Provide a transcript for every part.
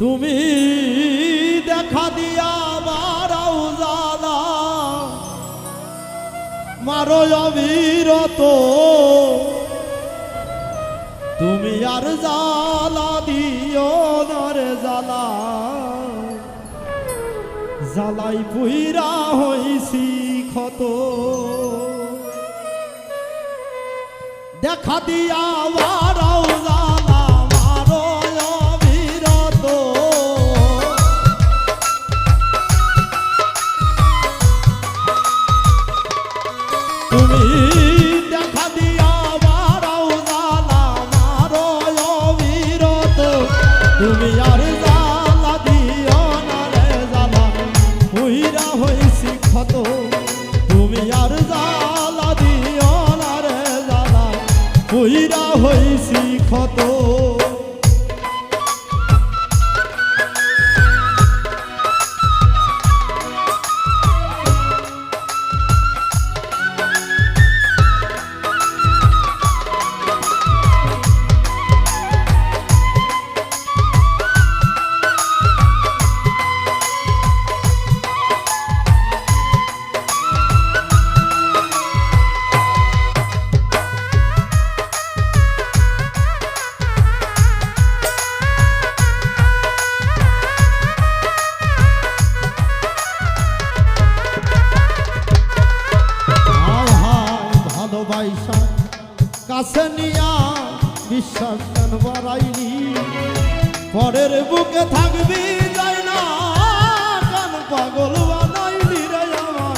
তুমি দেখা দিয়া মারাও জালা মারো অবিরত। তুমি আর জালা দিও নরে জালা জালাই পুইরা হইছি ক্ষত। দেখা দিয়া হইরা হইছি ক্ষত। ভালোবাসা কাছে নিয়া বিশ্বাস কেন বাড়াইনি। পরের বুকে থাকবি যাই না? কেন পাগল বানাইলি রে আমার?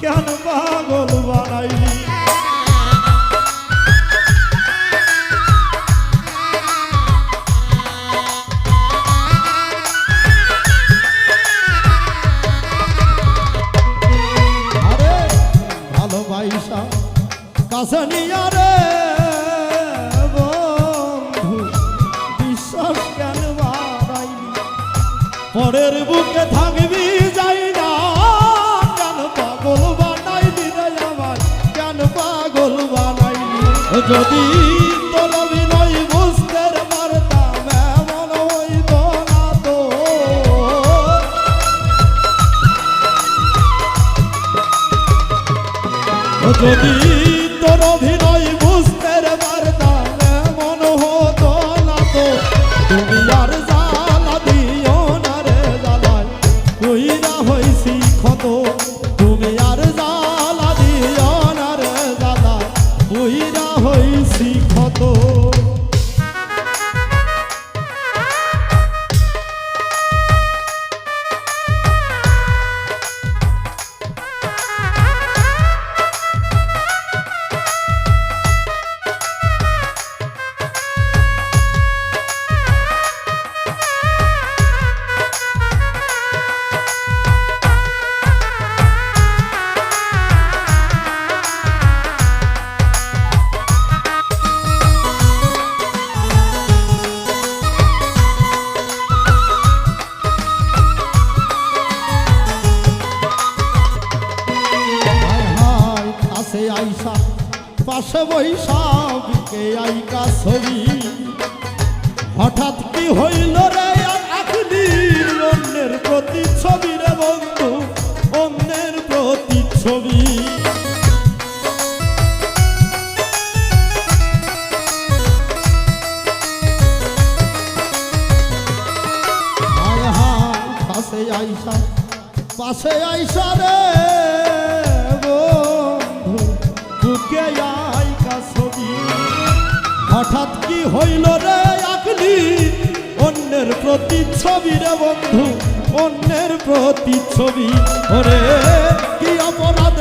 কেন পাগল বানাইলি? যদি যদি তোর অভিনয় বুঝতে পারতাম, এমন হতো না তো। তুমি আর জ্বালা দিও না রে জ্বালায় কইরা হইছি পাশে বৈশাখকে আইকা ছবি। হঠাৎ কি হইল রে আখলির অন্যের প্রতি ছবি রে বন্ধু, অন্যের প্রতি ছবি পাশে আইসা, পাশে রে বন্ধু, বুকে ছবি হঠাৎ কি হইল রে আগলি অন্যের প্রতি ছবি রে বন্ধু, অন্যের প্রতি ছবি ওরে, কি অপরাধ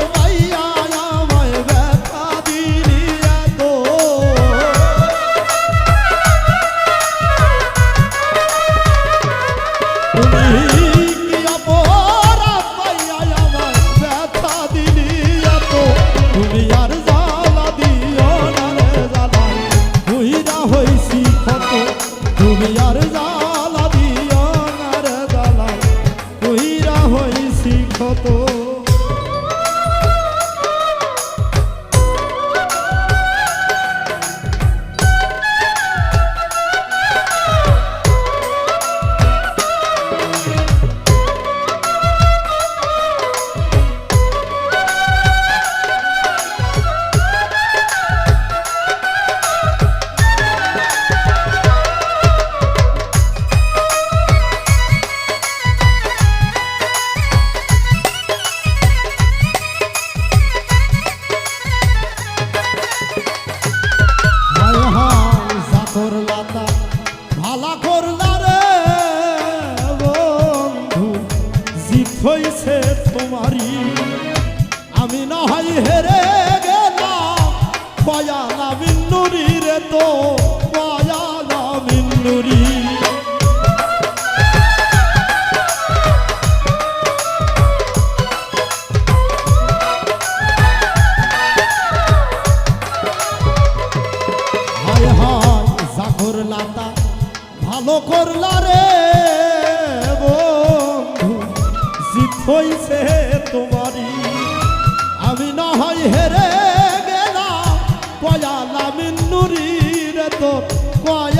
হইছে তোমারই। আমি না হয় হেরে গেলাম কয়ালাম নুরি রে তো কয়া